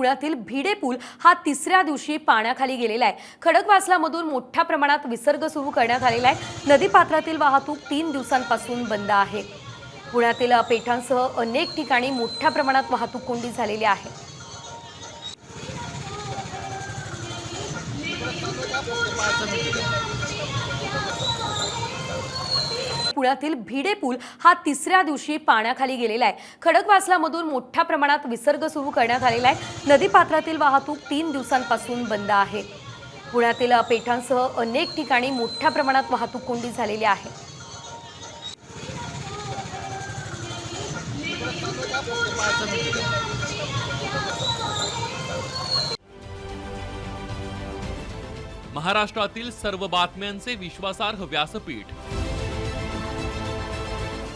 पुण्यातील भिडे पूल हा तिसऱ्या दिवशी पाण्याखाली गेलेला आहे. खडकवासलामधून मोठ्या प्रमाणात विसर्ग सुरू करण्यात आलेला आहे. नदीपात्रातील वाहतूक तीन दिवसांपासून बंद आहे. पुण्यातील पेठांसह अनेक ठिकाणी मोठ्या प्रमाणात वाहतूक कोंडी झालेली आहे. पुण्यातील भिडे पूल हा तिसऱ्या दिवशी पाण्याखाली गेलेला आहे. खडकवासलामधून मोठ्या प्रमाणात विसर्ग सुरू करण्यात आलेला आहे. नदीपात्रातील वाहतूक तीन दिवसांपासून बंद आहे. पुण्यातील पेठांसह अनेक ठिकाणी मोठ्या प्रमाणात वाहतूक कोंडी झालेली आहे. महाराष्ट्रातील सर्व बातम्यांचे विश्वासार्ह व्यासपीठ.